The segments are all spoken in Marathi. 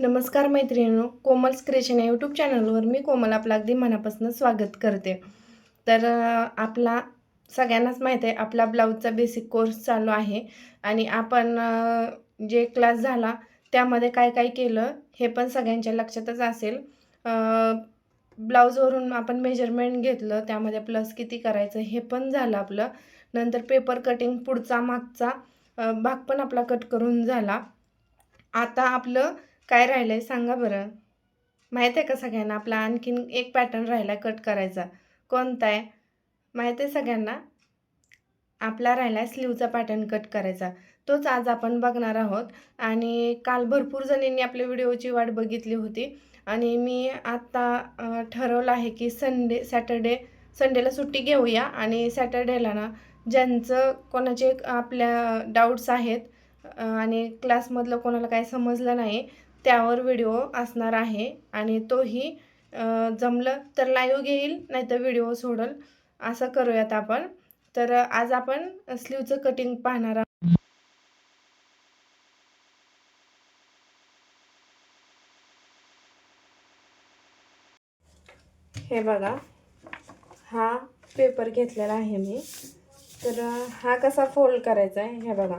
नमस्कार मैत्रिणींनो कोमल्स क्रिएशन या यूट्यूब चॅनलवर मी कोमल आपलं अगदी मनापासून स्वागत करते. तर आपला सगळ्यांनाच माहीत आहे आपला ब्लाऊजचा बेसिक कोर्स चालू आहे आणि आपण जे क्लास झाला त्यामध्ये काय काय केलं हे पण सगळ्यांच्या लक्षातच असेल. ब्लाऊजवरून आपण मेजरमेंट घेतलं त्यामध्ये प्लस किती करायचं हे पण झालं आपलं. नंतर पेपर कटिंग पुढचा मागचा भाग पण आपला कट करून झाला. आता आपलं काय राहिलं आहे सांगा बरं. माहीत आहे का सगळ्यांना? आपला आणखीन एक पॅटर्न राहिला कट करायचा. कोणता आहे? माहीत आहे सगळ्यांना? आपला राहिला आहे स्लीवचा पॅटर्न कट करायचा. तोच आज आपण बघणार आहोत. आणि काल भरपूर जणींनी आपल्या व्हिडिओची वाट बघितली होती. आणि मी आत्ता ठरवलं आहे की संडे सॅटर्डे संडेला सुट्टी घेऊया. आणि सॅटर्डेला ना ज्यांचं कोणाचे आपल्या डाऊट्स आहेत आणि क्लासमधलं कोणाला काय समजलं नाही त्यावर व्हिडिओ असणार आहे आणि तोही जमलं तर लाईव्ह घेईल नाही तर व्हिडिओ सोडल असं करूयात आपण. तर आज आपण स्लीवचं कटिंग पाहणार आहोत. हे बघा हा पेपर घेतलेला आहे मी. तर हा कसा फोल्ड करायचा आहे? हे बघा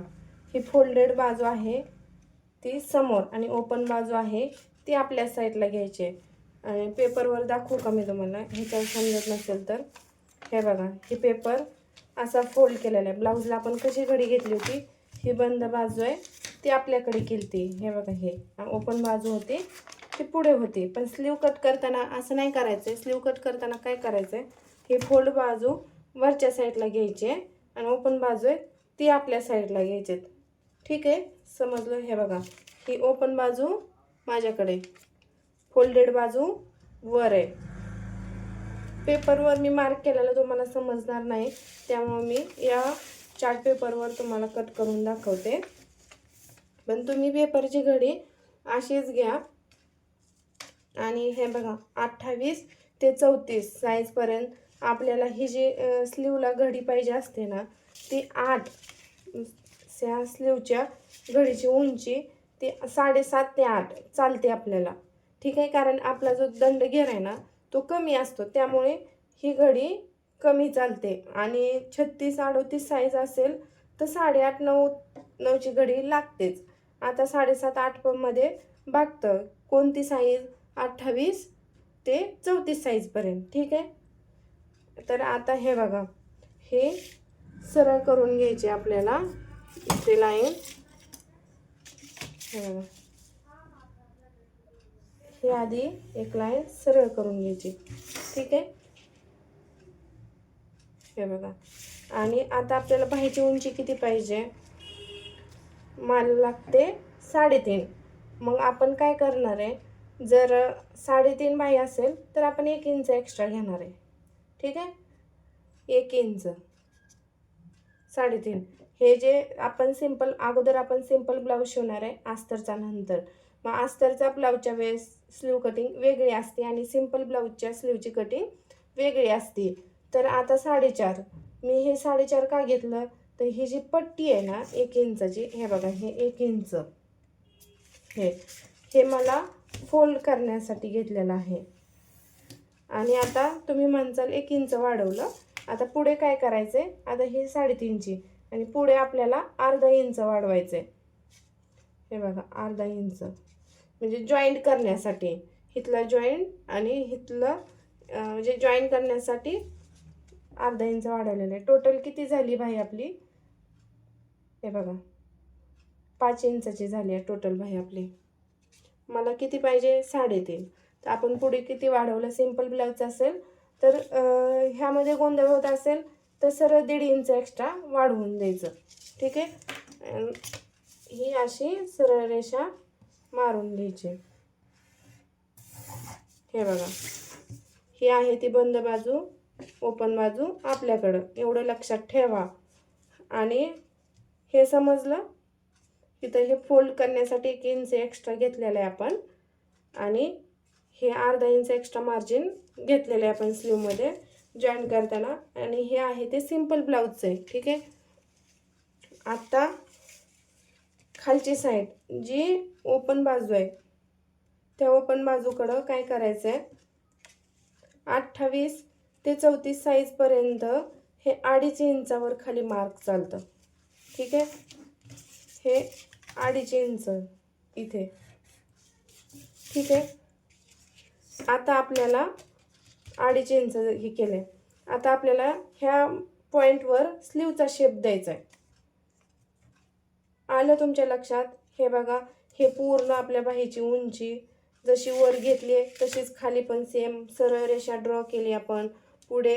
ही फोल्डेड बाजू आहे. ती समोर आणि ओपन बाजू आहे ती आपल्या साईडला घ्यायची. आहे आणि पेपरवर दाखवू का मी तुम्हाला? ह्याच्यावर समजत नसेल तर. हे बघा हे पेपर असा फोल्ड केलेला आहे. ब्लाऊजला आपण कशी घडी घेतली होती? ही बंद बाजू आहे ती आपल्याकडे केली हे बघा हे. ओपन बाजू होती ती पुढे होती. पण स्लीव कट करताना असं नाही करायचं आहे स्लीव कट करताना काय करायचं आहे ही फोल्ड बाजू वरच्या साईडला घ्यायची आहे आणि ओपन बाजू आहे ती आपल्या साईडला घ्यायची आहेत ठीक आहे? समजलं? हे बघा. ही ओपन बाजू माझ्याकडे. फोल्डेड बाजू वर आहे. पेपरवर मी मार्क केलेलं तुम्हाला समजणार नाही. त्यामुळे मी या चार्ट पेपरवर तुम्हाला कट करून दाखवते. पण तुम्ही पेपरची घडी अशीच घ्या. आणि हे बघा अठ्ठावीस ते चौतीस साईजपर्यंत आपल्याला ही जी स्लीवला घडी पाहिजे असते ना ती आठ त्या स्लीवच्या घडीची उंची ती साडेसात ते आठ चालते आपल्याला. ठीक आहे? कारण आपला जो दंड घेर आहे ना तो कमी असतो. त्यामुळे ही घडी कमी चालते. आणि छत्तीस अडोतीस साईज असेल तर साडेआठ नऊ नऊची घडी लागतेच. आता साडेसात आठमध्ये बघतं कोणती साईज अठ्ठावीस ते चौतीस साईजपर्यंत ठीक आहे? तर आता हे बघा. हे सरळ करून घ्यायचे आपल्याला. इथे लाईन. हे बघा हे आधी एक लाईन सरळ करून घ्यायची. ठीक आहे? हे बघा. आणि आता आपल्याला बाहीची उंची किती पाहिजे? मला लागते साडेतीन. मग आपण काय करणार आहे? जर साडेतीन बाही असेल तर आपण एक इंच एक्स्ट्रा घेणार आहे. ठीक आहे? एक इंच. साडेतीन. हे जे आपण सिंपल अगोदर आपण सिंपल ब्लाऊज शिवणार आहे आस्तरचा नंतर. मग आस्तरचा ब्लाऊजच्या वेळेस स्लीव कटिंग वेगळी असते आणि सिंपल ब्लाऊजच्या स्लीवची कटिंग वेगळी असते. तर आता साडेचार. मी हे साडेचार का घेतलं? तर ही जी पट्टी आहे ना एक इंचची हे बघा हे एक इंच. हे हे मला फोल्ड करण्यासाठी घेतलेलं आहे. आणि आता तुम्ही म्हणचाल एक इंच वाढवलं. आता पुढे काय करायचं आहे आता हे साडेतीनची. आणि पुढे आपल्याला अर्धा इंच वाढवायचं आहे हे बघा अर्धा इंच. म्हणजे जॉईंट करण्यासाठी. इथलं जॉईंट आणि इथलं म्हणजे जॉईंट करण्यासाठी अर्धा इंच वाढवलेलं आहे. टोटल किती झाली भाई आपली? हे बघा. पाच इंचाची झाली आहे टोटल भाई आपली. मला किती पाहिजे? साडेतीन. तर आपण पुढे किती वाढवलं? सिंपल ब्लाऊज असेल तर ह्यामध्ये गोंधळ होत असेल तर सरळ दीड इंच एक्स्ट्रा वाढवून द्यायचं. ठीक आहे? ही अशी सरळ रेषा मारून घ्यायची. हे बघा. ही आहे ती बंद बाजू ओपन बाजू आपल्याकडं. एवढं लक्षात ठेवा. आणि हे समजलं? इथं हे फोल्ड करण्यासाठी एक इंच एक्स्ट्रा घेतलेलं आहे आपण. आणि हे अर्धा इंच एक्स्ट्रा मार्जिन घेतलेलं आहे आपण स्लीवमध्ये जॉईन करताना. आणि हे आहे ते सिंपल ब्लाऊजचं आहे. ठीक आहे? आता खालची साईड जी ओपन बाजू आहे त्या ओपन बाजूकडं काय करायचं आहे अठ्ठावीस ते चौतीस साईजपर्यंत हे अडीच इंचावर खाली मार्क चालतं. ठीक आहे? हे अडीच इंच इथे. ठीक आहे? आता आपल्याला अडीच इंच हे केलं. आहे आता आपल्याला ह्या पॉईंटवर स्लीवचा शेप द्यायचा आहे आलं तुमच्या लक्षात? हे बघा हे पूर्ण आपल्या बाहीची उंची. जशी वर घेतली आहे तशीच खाली पण सेम सरळ रेषा ड्रॉ केली आपण. पुढे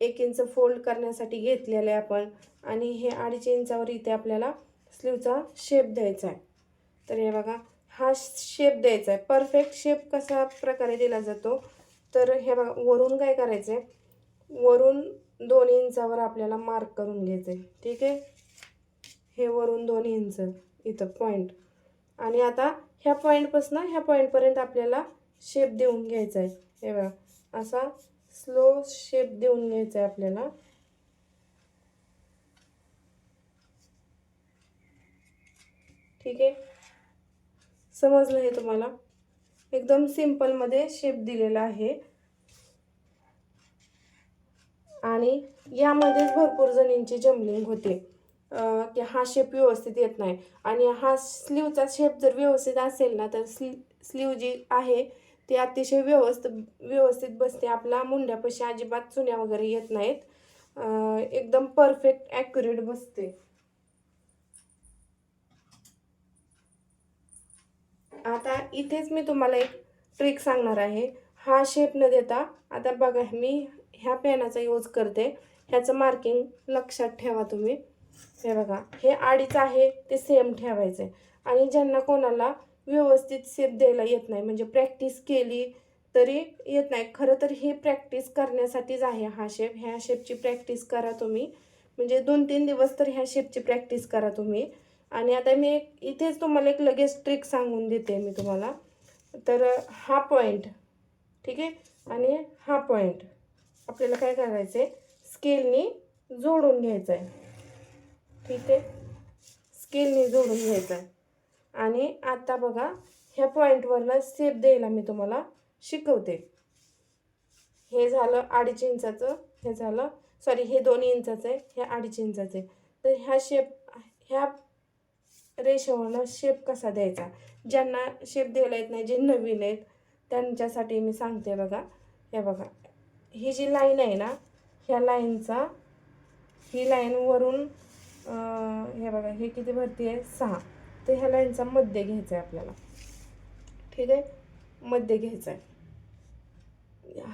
एक इंच फोल्ड करण्यासाठी घेतलेलं आहे आपण. आणि हे अडीच इंचावर इथे आपल्याला स्लीवचा शेप द्यायचा आहे तर हे बघा हा शेप द्यायचा आहे परफेक्ट शेप कसा प्रकारे दिला जातो? तर हे बघा वरून काय करायचं आहे वरून दोन इंचावर आपल्याला मार्क करून घ्यायचं आहे ठीक आहे? हे वरून दोन इंच इथं पॉईंट आणि आता ह्या पॉईंटपासून ह्या पॉईंटपर्यंत आपल्याला शेप देऊन घ्यायचा आहे हे बघा असा स्लो शेप देऊन घ्यायचा आहे आपल्याला. ठीक आहे? समजलं हे तुम्हाला? एकदम सिम्पलमध्ये शेप दिलेला आहे. आणि यामध्येच भरपूर जणींची जमलिंग होते. की हा शेप व्यवस्थित येत नाही. आणि हा स्लीवचा शेप जर व्यवस्थित असेल ना तर स्ली स्लीव जी आहे ती अतिशय व्यवस्थित व्यवस्थित बसते. आपला मुंड्यापाशी अजिबात चुन्या वगैरे येत नाहीत. एकदम परफेक्ट ॲक्युरेट बसते. आता इथेच मी तुम्हाला एक ट्रिक सांगणार आहे. हा शेप न देता आता बघा मी ह्या पेनाचा यूज करते. ह्याचं मार्किंग लक्षात ठेवा तुम्ही. हे बघा हे अडीच आहे ते सेम ठेवायचं आहे आणि ज्यांना कोणाला व्यवस्थित शेप द्यायला येत नाही म्हणजे प्रॅक्टिस केली तरी येत नाही. खरं तर ही प्रॅक्टिस करण्यासाठीच आहे हा शेप ह्या शेपची प्रॅक्टिस करा तुम्ही. म्हणजे दोन तीन दिवस तर ह्या शेपची प्रॅक्टिस करा तुम्ही. आणि आता मी एक इथेच तुम्हाला एक लगेच ट्रिक सांगून देते मी तुम्हाला. तर हा पॉईंट ठीक आहे? आणि हा पॉईंट आपल्याला काय करायचं आहे स्केलनी जोडून घ्यायचं आहे ठीक आहे? स्केलनी जोडून घ्यायचं आहे आणि आता बघा ह्या पॉईंटवरनं सेप द्यायला मी तुम्हाला शिकवते. हे झालं अडीच इंचाचं हे झालं सॉरी हे दोन इंचाचं आहे हे अडीच इंचाचं आहे. तर ह्या शेप ह्या रेषेवरनं शेप कसा द्यायचा? ज्यांना शेप द्यायला येत नाही जे नवीन आहेत त्यांच्यासाठी मी सांगते बघा. हे बघा. ही जी लाईन आहे ना ह्या लाईनचा ही लाईन वरून हे बघा हे किती भरती आहे? सहा. तर ह्या लाईनचा मध्य घ्यायचा आहे आपल्याला. ठीक आहे? मध्य घ्यायचा आहे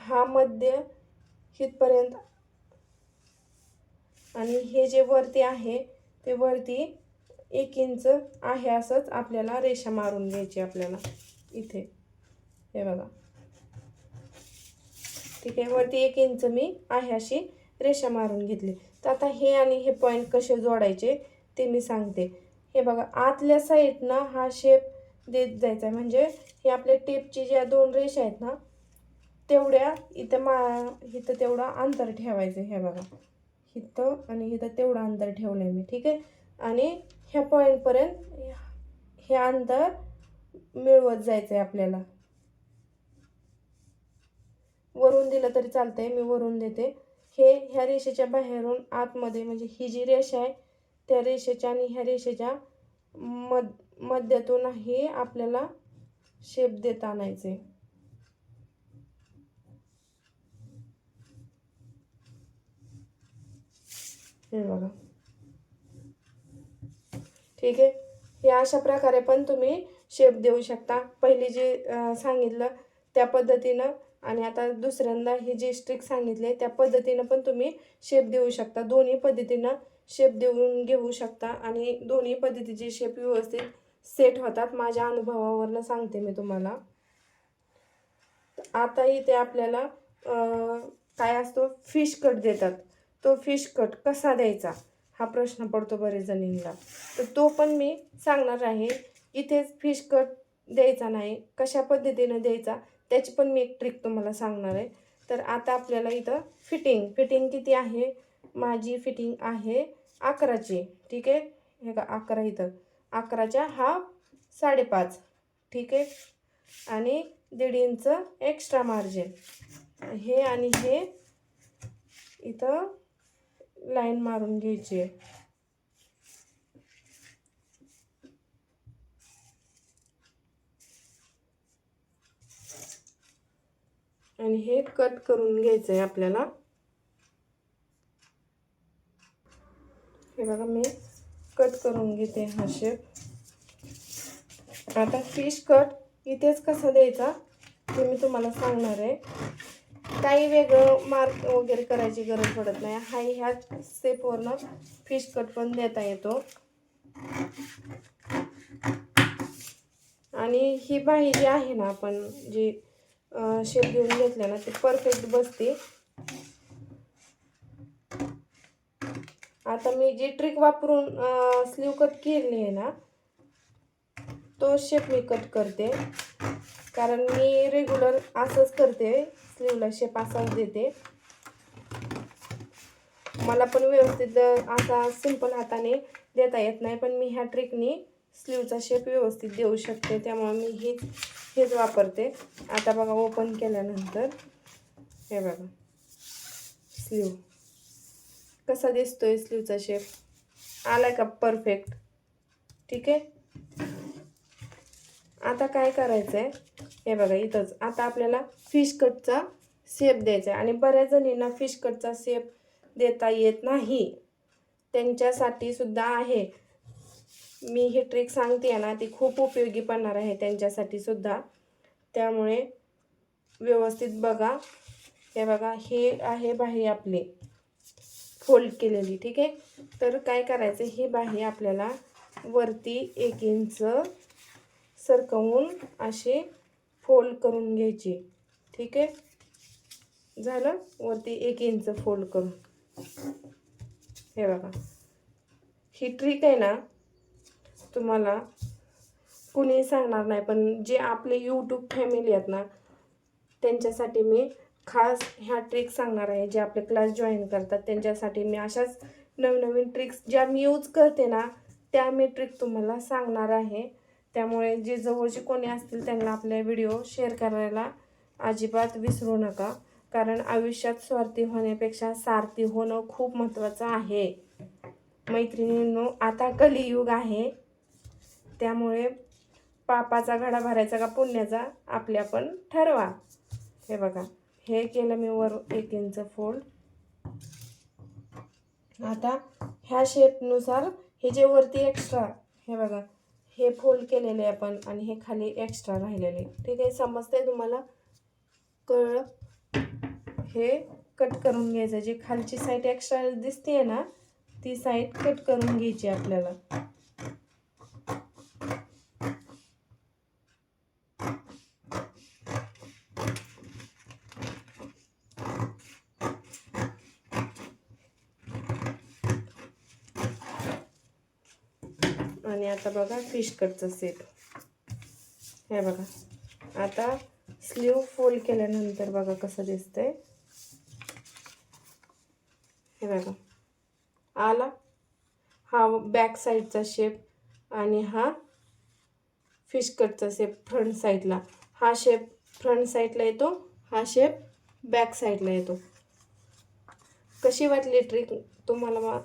हा मध्य हितपर्यंत आणि हे जे वरती आहे ते वरती एक इंच आहे असंच आपल्याला रेषा मारून घ्यायची आपल्याला. इथे. हे बघा. ठीक आहे वरती एक इंच मी आहे अशी रेषा मारून घेतली. तर आता हे आणि हे पॉईंट कसे जोडायचे ते मी सांगते. हे बघा आतल्या साईडनं हा शेप देत जायचा आहे म्हणजे हे आपल्या टेपची ज्या दोन रेषा आहेत ना तेवढ्या इथं मा इथं तेवढं अंतर ठेवायचं हे बघा. इथं आणि इथं तेवढं अंतर ठेवलं आहे मी. ठीक आहे? आणि ह्या पॉईंटपर्यंत हे अंतर मिळवत जायचं आहे आपल्याला. वरून दिलं तरी चालतंय मी वरून देते. हे ह्या रेषेच्या बाहेरून आतमध्ये म्हणजे ही जी रेषा आहे त्या रेषेच्या आणि ह्या रेषेच्या मध मध्यातूनही आपल्याला शेप देत आणायचे हे बघा. ठीक आहे? हे अशा प्रकारे पण तुम्ही शेप देऊ शकता. पहिली जी सांगितलं त्या पद्धतीनं आणि आता दुसऱ्यांदा ही जी स्ट्रिक सांगितली त्या पद्धतीनं पण तुम्ही शेप देऊ शकता. दोन्ही पद्धतीनं शेप देऊन घेऊ शकता आणि दोन्ही पद्धतीचे शेप व्यवस्थित सेट होतात. माझ्या अनुभवावरनं सांगते मी तुम्हाला. आता इथे आपल्याला काय असतो? फिश कट देतात. तो फिश कट कसा द्यायचा? हा प्रश्न पडतो बरेच जणींना. तर तो पण मी सांगणार आहे इथेच फिश कट द्यायचा नाही कशा पद्धतीनं द्यायचा त्याची पण मी एक ट्रिक तुम्हाला सांगणार आहे. तर आता आपल्याला इथं फिटिंग फिटिंग किती आहे? माझी फिटिंग आहे अकराची. ठीक आहे? हे का अकरा इथं. अकराच्या हा साडेपाच. ठीक आहे? आणि दीड इंच एक्स्ट्रा मार्जिन हे आणि हे इथं लाईन मारून घ्यायची आहे. आणि हे कट करून घ्यायचं आहे आपल्याला. हे बघा मी कट करून घेते हा शेप आता फिश कट इथेच कसा द्यायचा ते मी तुम्हाला सांगणार आहे. काही वेगळं मार्क वगैरे करायची गरज पडत नाही. हा ह्या स्टेपवरनं फिश कट पण देता येतो. आणि ही बाही जी आहे ना आपण जी शेप घेऊन घेतल्या ना ती परफेक्ट बसते. आता मी जी ट्रिक वापरून स्लीव कट केली आहे ना तो शेप मी कट करते. कारण मी रेग्युलर असंच करते. स्लीवला शेप असाच देते. मला पण व्यवस्थित असा सिंपल हाताने देता येत नाही पण मी ह्या ट्रिकनी स्लीवचा शेप व्यवस्थित देऊ शकते. त्यामुळे मी हे हेच वापरते. आता बघा ओपन केल्यानंतर हे बघा. स्लीव कसा दिसतोय स्लीवचा शेप आलाय का परफेक्ट ठीक आहे? आता काय करायचं आहे हे बघा इथंच. आता आपल्याला फिश कटचा शेप द्यायचा आहे आणि बऱ्याच जणींना फिश कटचा शेप देता येत नाही. त्यांच्यासाठी सुद्धा आहे. मी ही ट्रिक सांगते ना ती खूप उपयोगी पडणार आहे त्यांच्यासाठी सुद्धा. त्यामुळे व्यवस्थित बघा. हे बघा हे आहे बाही आपली फोल्ड केलेली ठीक आहे? तर काय करायचं ही बाही आपल्याला वरती एक इंच सरकवून अशी फोल्ड करून घ्यायची. ठीक आहे? झालं? वरती एक इंच फोल्ड करून. हे बघा. ही ट्रिक आहे ना तुम्हाला कुणी सांगणार नाही पण जे आपले यूट्यूब फॅमिली आहेत ना त्यांच्यासाठी मी खास ह्या ट्रिक सांगणार आहे. जे आपले क्लास जॉईन करतात त्यांच्यासाठी मी अशाच नवनवीन ट्रिक्स ज्या मी यूज करते ना त्या मी ट्रिक तुम्हाला सांगणार आहे. त्यामुळे जे जवळचे कोणी असतील त्यांना आपले व्हिडिओ शेअर करायला अजिबात विसरू नका. कारण आयुष्यात स्वार्थी होण्यापेक्षा सारथी होणं खूप महत्त्वाचं आहे. मैत्रिणींनो आता कलियुग आहे. त्यामुळे पापाचा घडा भरायचा का पुण्याचा आपल्या पण ठरवा. हे बघा हे केलं मी वर एक इंच फोल्ड आता ह्या शेपनुसार हे जे वरती एक्स्ट्रा हे बघा. हे फोल्ड केलेले आपण आणि हे खाली एक्स्ट्रा राहिलेले. ठीक आहे समजतंय तुम्हाला? कळ हे कट करून घ्यायचं. जे खालची साईड एक्स्ट्रा दिसते ना ती साईड कट करून घ्यायची आपल्याला. आणि आता बघा फिश कटचं सेट हे बघा. आता स्लीव फोल्ड केल्यानंतर बघा कसं दिसतंय. हे बघा. आला. हा बॅक साईडचा शेप आणि हा फिश कटचा शेप फ्रंट साईडला हा शेप फ्रंट साईडला येतो हा शेप बॅक साईडला येतो. कशी वाटली ट्रिक तुम्हाला मा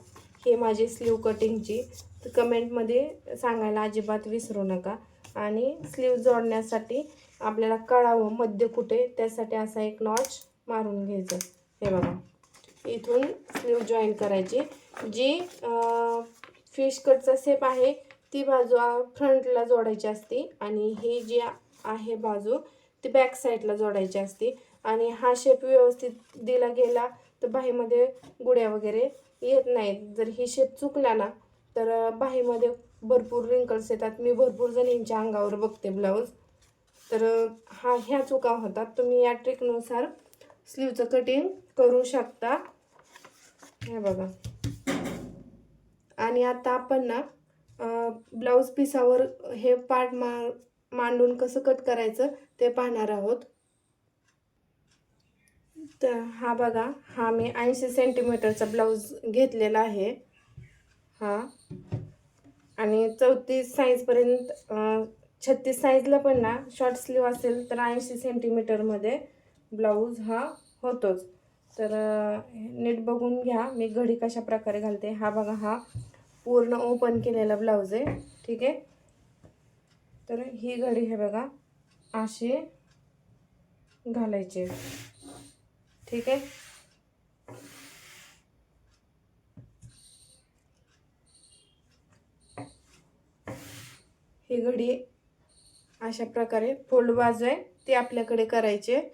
हे माझी स्लीव कटिंगची तर कमेंटमध्ये सांगायला अजिबात विसरू नका. आणि स्लीव जोडण्यासाठी आपल्याला कळावं मध्य कुठे त्यासाठी असा एक नॉच मारून घ्यायचं. हे बघा. इथून स्लीव जॉईन करायची. जी फिश कटचा सेप आहे ती बाजू फ्रंटला जोडायची असते आणि ही जी आहे बाजू ती बॅक साईडला जोडायची असते. आणि हा शेप व्यवस्थित दिला गेला तर बाहीमध्ये गुड्या वगैरे येत नाहीत. जर ही शेप चुकला ना तर बाहीमध्ये भरपूर रिंकल्स येतात. मी भरपूर जणींच्या अंगावर बघते ब्लाऊज तर हा ह्या चुका होतात. तुम्ही या ट्रिकनुसार स्लीवचं कटिंग करू शकता. हे बघा. आणि आता आपण ना ब्लाऊज पिसावर हे पार्ट मा मांडून कसं कट करायचं ते पाहणार आहोत. तर हा बघा. हा मी ऐंशी सेंटीमीटरचा ब्लाऊज घेतलेला आहे. हा. आणि चौतीस साईजपर्यंत छत्तीस साईजला पण ना शॉर्ट स्लीव असेल तर ऐंशी सेंटीमीटरमध्ये ब्लाऊज हा होतोच. तर नीट बघून घ्या. मी घडी कशा प्रकारे घालते हा बघा हा पूर्ण ओपन केलेला ब्लाऊज आहे. ठीक आहे? तर ही घडी हे बघा अशी घालायची. ठीक आहे? ही घडी अशा प्रकारे फोल्ड बाजू आहे ती आपल्याकडे करायची आहे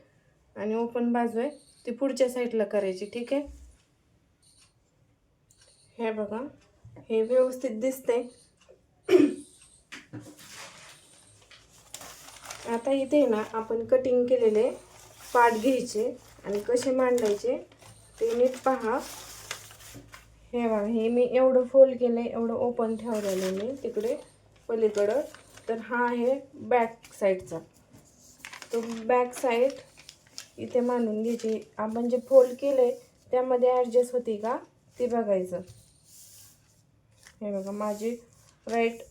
आणि ओपन बाजू आहे ती पुढच्या साईडला करायची ठीक आहे? हे बघा हे व्यवस्थित दिसतंय. आता इथे ना आपण कटिंग केलेले पार्ट घ्यायचे आणि कसे मांडायचे ते नीट पहा. हे बघा हे मी एवढं फोल्ड केलं एवढं ओपन ठेवलेलं आहे मी तिकडे. पलीकडं तर हा आहे बॅक साईडचा तो बॅक साईड इथे मांडून घ्यायची आपण जे फोल्ड केले त्यामध्ये ॲडजस्ट होती का? ते बघायचं. हे बघा माझे राईट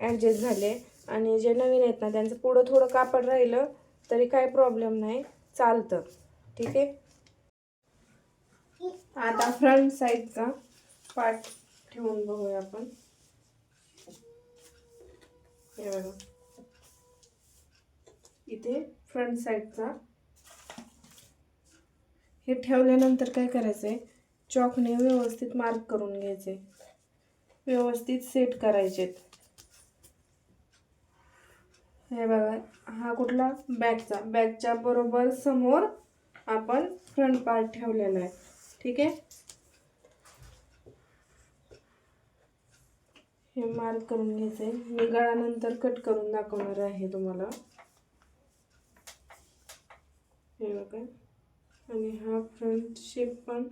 ॲडजस्ट झाले. आणि जे नवीन आहेत ना त्यांचं पुढं थोडं कापड राहिलं तरी काही प्रॉब्लेम नाही. चालतं. ठीक आहे? आता फ्रंट साईडचा पार्ट ठेवून बघूया आपण. हे बघा. इथे फ्रंट साईडचा हे ठेवल्यानंतर काय करायचं आहे चॉकने व्यवस्थित मार्क करून घ्यायचे. व्यवस्थित सेट करायचे हे बघा हा कुठला? बॅगचा बॅगच्या बरोबर समोर आपण फ्रंट पार्ट ठेवलेला आहे. ठीक आहे? हे मार्क करून घ्यायचंय. मी गळानंतर कट करून दाखवणार आहे तुम्हाला. हे बघा. आणि हा फ्रंट शेप पण.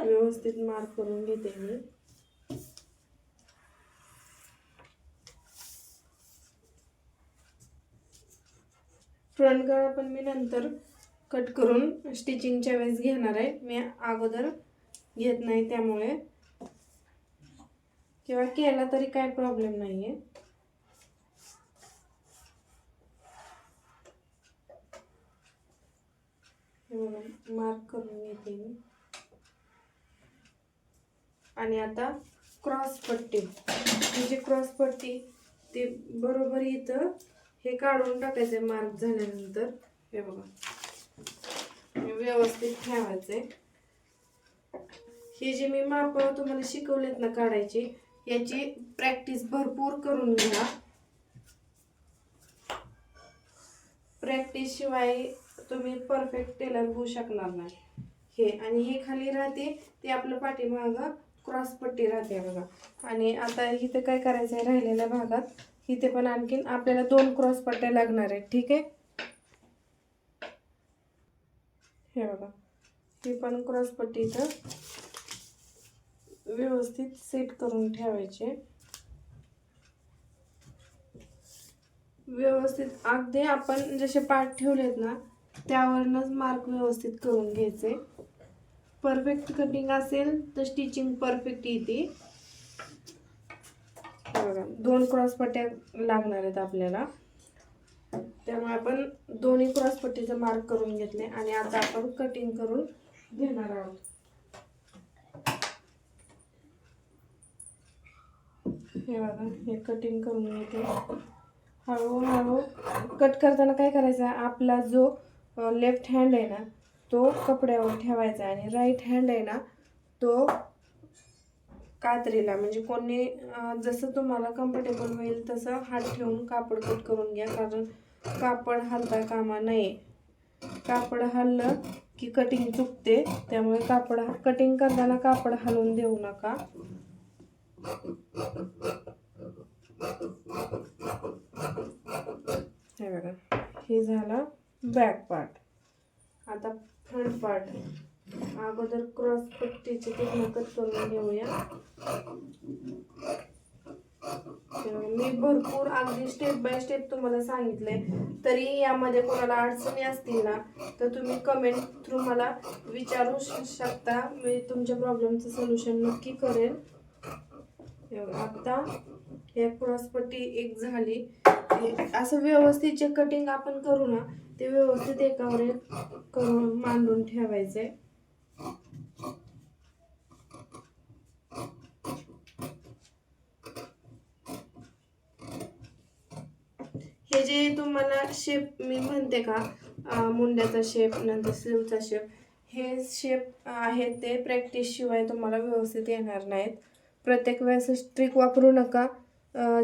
व्यवस्थित मार्क करून घेते मी. फ्रंट पण मी नंतर कट करून स्टिचिंगच्या वेळेस घेणार आहे. मी अगोदर घेत नाही त्यामुळे. किंवा केला तरी काय प्रॉब्लेम नाही आहे मार्क करून घेते मी. आणि आता क्रॉस पट्टी. ही जी क्रॉस पट्टी ते बरोबर इथं हे काढून टाकायचे मार्क झाल्यानंतर. हे बघा. व्यवस्थित ठेवायचे. हे जे मी माप तुम्हाला शिकवलेत ना काढायची याची प्रॅक्टिस भरपूर करून घ्या. प्रॅक्टिस शिवाय तुम्ही परफेक्ट टेलर होऊ शकणार नाही. हे आणि हे खाली राहते ते आपलं पाठीमागं क्रॉस पट्टी राहते बघा. आणि आता इथं काय करायचं आहे राहिलेल्या भागात इथे पण आणखीन आपल्याला दोन क्रॉस पट्ट्या लागणार आहेत ठीक आहे? हे बघा ही पण क्रॉस पट्टी इथं व्यवस्थित सेट करून ठेवायचे व्यवस्थित अगदी आपण जसे पाठ ठेवलेत ना त्यावरनच मार्क व्यवस्थित करून घ्यायचे. परफेक्ट कटिंग असेल तर स्टिचिंग परफेक्ट येते. बघा दोन क्रॉसपट्ट्या लागणार आहेत आपल्याला. त्यामुळे आपण दोन्ही क्रॉसपट्टीचं मार्क करून घेतले आणि आता आपण कटिंग करून घेणार आहोत. हे बघा हे कटिंग करून घेते हळूहळू कट करताना काय करायचं? आहे आपला जो लेफ्ट हँड आहे ना तो कपड्यावर ठेवायचा आहे आणि राईट हँड आहे ना तो कात्रीला. म्हणजे कोणी जसं तुम्हाला कम्फर्टेबल होईल तसं हात ठेवून कापड कट करून घ्या. कारण कापड हलता कामा नये. कापड हललं की कटिंग चुकते. त्यामुळे कापड कटिंग करताना कापड हलवून देऊ नका. हे बघा. हे झालं बॅक पार्ट आता फ्रंट पार्ट अगोदर क्रॉस पट्टीचे तिथनं कट करून घेऊया. मी भरपूर अगदी स्टेप बाय स्टेप तुम्हाला सांगितले तरी यामध्ये कोणाला अडचणी असतील ना तर तुम्ही कमेंट थ्रू मला विचारू शकता. मी तुमच्या प्रॉब्लेमचं सोल्युशन नक्की करेन. आता या क्रॉसपट्टी एक झाली. असं व्यवस्थित जे कटिंग आपण करू ना ते व्यवस्थित एकावर एक करून मांडून ठेवायचे हे जे तुम्हाला शेप मी म्हणते का मुंड्याचा शेप नंतर स्लीवचा शेप हे शेप आहेत ते प्रॅक्टिसशिवाय तुम्हाला व्यवस्थित येणार नाहीत. प्रत्येक वेळेस ट्रिक वापरू नका.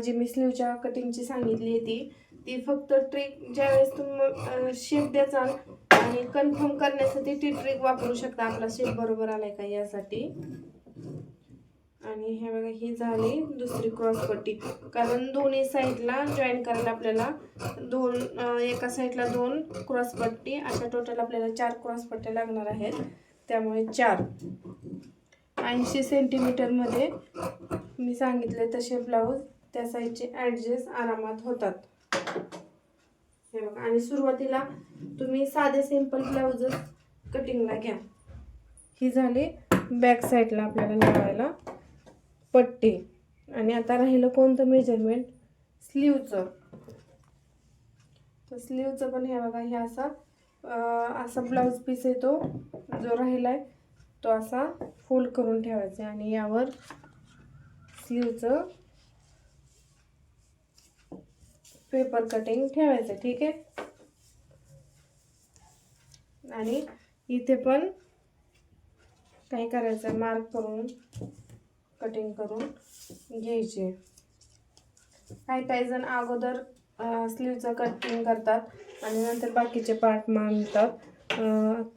जी मी स्लीवच्या कटिंगची सांगितली ती ती फक्त ट्रिक ज्यावेळेस तुम्ही शेप द्याचाल आणि कन्फर्म करण्यासाठी ती ट्रिक वापरू शकता. आपला शेप बरोबर आला आहे का यासाठी? आणि हे बघा ही झाली दुसरी क्रॉसपट्टी कारण दोन्ही साईडला जॉईन करायला आपल्याला दोन एका साईडला दोन क्रॉसपट्टी अशा टोटल आपल्याला चार क्रॉसपट्ट्या लागणार आहेत. त्यामुळे चार. ऐंशी सेंटीमीटरमध्ये मी सांगितले तसे ब्लाऊज त्या साईडचे ॲडजस्ट आरामात होतात. हे बघा आणि सुरुवातीला तुम्ही साधे सिंपल ब्लाऊजच कटिंगला घ्या. ही झाली बॅक साईडला आपल्याला लावायला पट्टी. आणि आता राहिलं कोणतं मेजरमेंट स्लीवचं तर स्लीवचं पण हे बघा हे असा असा ब्लाऊज पीस येतो जो राहिला आहे तो असा फोल्ड करून ठेवायचा आणि यावर स्लीवचं पेपर कटिंग ठेवायचं ठीक आहे? आणि इथे पण काय करायचं मार्क करून. कटिंग करून घ्यायचे. काही काही जण अगोदर स्लीवचं कटिंग करतात आणि नंतर बाकीचे पार्ट मांडतात.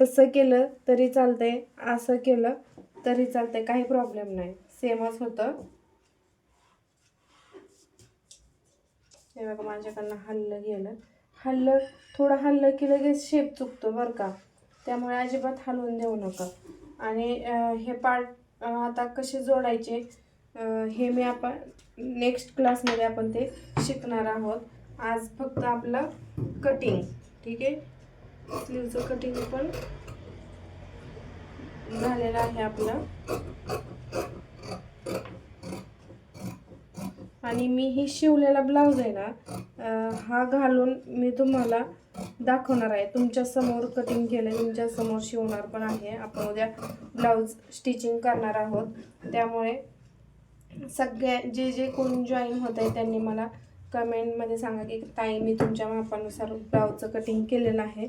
तसं केलं तरी चालतंय असं केलं तरी चालतंय काही प्रॉब्लेम नाही. सेमच होतं. हे बघा माझ्याकडनं हल्लं गेलं. हल्लं थोडं हल्लं की लगेच शेप चुकतो बरं का. त्यामुळे अजिबात हलवून देऊ नका. आणि हे पार्ट आता कसे जोडायचे? हे मी आपण नेक्स्ट क्लासमध्ये आपण ते शिकणार आहोत. आज फक्त आपलं कटिंग ठीक आहे? स्लीवचं कटिंग पण झालेलं आहे आपलं. आणि मी ही शिवलेला ब्लाऊज आहे ना हा घालून मी तुम्हाला दाखवणार आहे. तुमच्यासमोर कटिंग केलं तुमच्यासमोर शिवणार पण आहे. आपण उद्या ब्लाऊज स्टिचिंग करणार आहोत. त्यामुळे सगळ्या जे जे कोण जॉईन होत आहे त्यांनी मला कमेंटमध्ये सांगा की ताई मी तुमच्या मापानुसार ब्लाऊजचं कटिंग केलेलं आहे.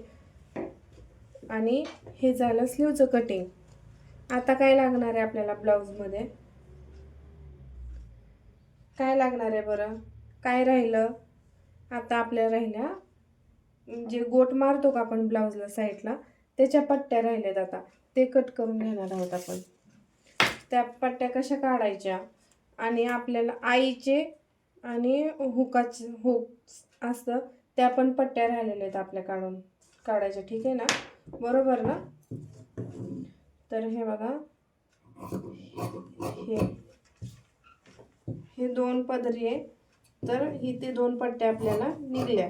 आणि हे झालं स्लीवचं कटिंग आता काय लागणार आहे आपल्याला ब्लाऊजमध्ये काय लागणार आहे बरं? काय राहिलं? आता आपल्या राहिल्या जे गोट मारतो का आपण ब्लाऊजला साईडला त्याच्या पट्ट्या राहिल्यात आता. ते कट करून घेणार आहोत आपण. त्या पट्ट्या कशा काढायच्या? आणि आपल्याला आईचे आणि हुकाचे हुक असतं त्या पण पट्ट्या राहिलेल्या आहेत आपल्या काढून काढायच्या. ठीक आहे ना? बरोबर ना? तर हे बघा. हे हे दोन पदरी आहे. तर इथे दोन पट्ट्या आपल्याला निघल्या.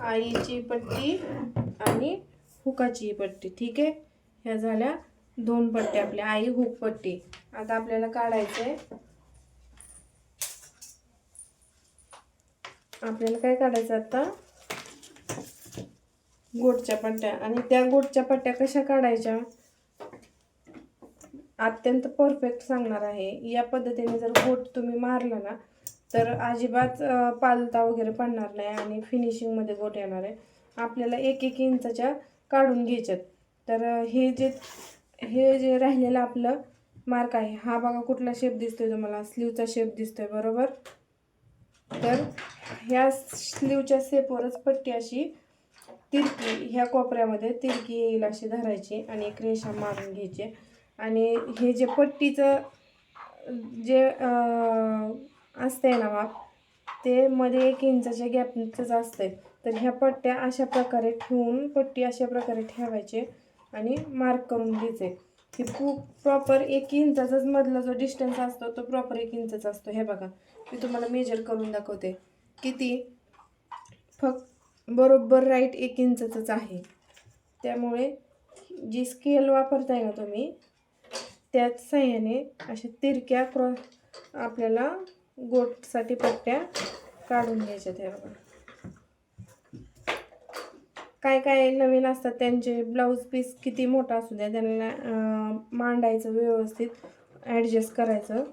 आईची पट्टी आणि हुकाची पट्टी ठीक आहे? ह्या झाल्या दोन पट्ट्या आपल्या आई हुक पट्टी. आता आपल्याला काढायचं आहे आपल्याला काय काढायचं आता? गोटच्या पट्ट्या. आणि त्या गोटच्या पट्ट्या कशा काढायच्या? अत्यंत परफेक्ट सांगणार आहे. या पद्धतीने जर गोट तुम्ही मारला ना तर अजिबात पालता वगैरे पडणार नाही आणि फिनिशिंगमध्ये गोट येणार आहे. आपल्याला एक एक इंचाच्या काढून घ्यायच्यात. तर हे जे हे जे राहिलेलं आपलं मार्क आहे हा बघा कुठला शेप दिसतोय तुम्हाला. स्लीवचा शेप दिसतोय बरोबर? तर ह्या स्लीवच्या शेपवरच पट्टी अशी तिरकी ह्या कोपऱ्यामध्ये तिरकी येईल अशी धरायची आणि एक रेषा मारून घ्यायची. आणि हे जे पट्टीचं जे असते ना माप ते मध्ये एक इंचाच्या गॅपचंच असते तर ह्या पट्ट्या अशा प्रकारे ठेवून पट्टी अशा प्रकारे ठेवायचे आणि मार्क करून घ्यायचे. की खूप प्रॉपर एक इंचाचाच मधला जो डिस्टन्स असतो तो प्रॉपर एक इंचाचा असतो. हे बघा. मी तुम्हाला मेजर करून दाखवते. किती? फक्त बरोबर राईट एक इंचाचंच आहे. त्यामुळे जी स्केल वापरताय ना तुम्ही त्याच साह्याने अशा तिरक्या क्रॉस आपल्याला गोटसाठी पट्ट्या काढून घ्यायच्या त्या बघा. काय काय नवीन असतात त्यांचे ब्लाऊज पीस किती मोठा असू द्या त्यांना मांडायचं व्यवस्थित ॲडजस्ट करायचं.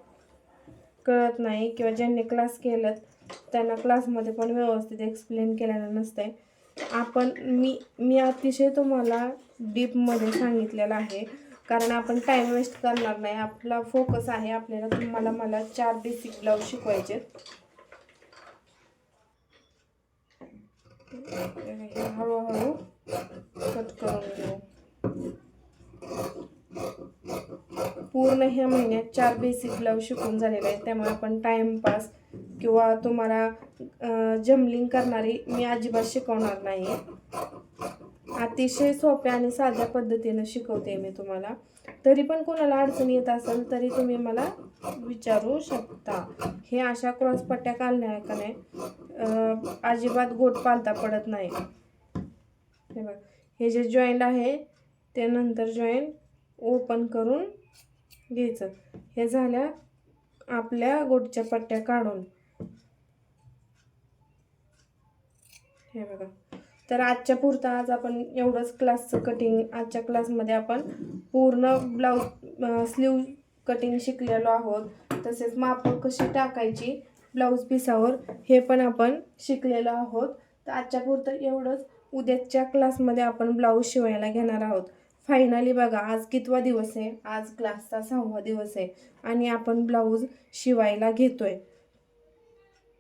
कळत नाही किंवा ज्यांनी क्लास केलं त्यांना क्लासमध्ये पण व्यवस्थित एक्सप्लेन केलेलं नसतंय. आपण मी मी अतिशय तुम्हाला डीपमध्ये सांगितलेलं आहे. कारण आपण टाईम वेस्ट करणार नाही. आपला फोकस आहे आपल्याला तुम्हाला मला चार बेसिक ब्लाऊज शिकवायचे हळूहळू कट करून घेऊ. पूर्ण ह्या महिन्यात चार बेसिक ब्लाऊज शिकून झालेले आहेत. त्यामुळे आपण टाइमपास किंवा तुम्हाला जमलिंग करणारी मी अजिबात शिकवणार नाही अतिशय सोप्या आणि साध्या पद्धतीनं शिकवते मी तुम्हाला. तरी पण कोणाला अडचण येत असेल तरी तुम्ही मला विचारू शकता. हे अशा क्रॉस पट्ट्या काढल्या का नाही? अजिबात गोट पालता पडत नाही. हे बघा हे जे जॉईंट आहे ते नंतर जॉईंट ओपन करून घ्यायचं. हे झाल्या आपल्या गोटच्या पट्ट्या काढून. हे बघा. तर आजच्या पुरता आज आपण एवढंच क्लासचं कटिंग आजच्या क्लासमध्ये आपण पूर्ण ब्लाऊज स्लीव कटिंग शिकलेलो आहोत. तसेच मापं कशी टाकायची ब्लाऊज पिसावर हे पण आपण शिकलेलो आहोत. तर आजच्या पुरतं एवढंच. उद्याच्या क्लासमध्ये आपण ब्लाऊज शिवायला घेणार आहोत. फायनली बघा आज कितवा दिवस आहे? आज क्लासचा सहावा दिवस आहे आणि आपण ब्लाऊज शिवायला घेतोय.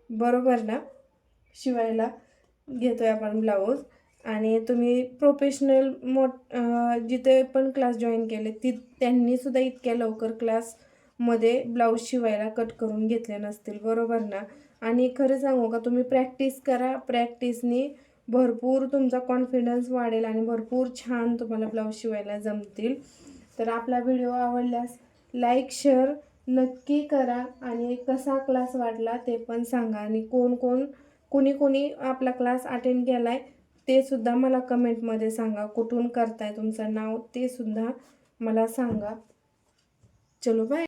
बरोबर ना? शिवायला घेतो आहे आपण ब्लाऊज. आणि तुम्ही प्रोफेशनल मोठ जिथे पण क्लास जॉईन केले ती त्यांनीसुद्धा इतक्या लवकर क्लासमध्ये ब्लाऊज शिवायला कट करून घेतले नसतील. बरोबर ना? आणि खरं सांगू का तुम्ही प्रॅक्टिस करा. प्रॅक्टिसनी भरपूर तुमचा कॉन्फिडन्स वाढेल आणि भरपूर छान तुम्हाला ब्लाऊज शिवायला जमतील. तर आपला व्हिडिओ आवडल्यास लाईक शेअर नक्की करा आणि कसा क्लास वाटला ते पण सांगा. आणि कोण कोण कोणी कोणी आपला क्लास अटेंड केला आहे ते सुद्धा मला कमेंटमध्ये सांगा. कुठून करताय तुमचं नाव ते सुद्धा मला सांगा. चलो बाय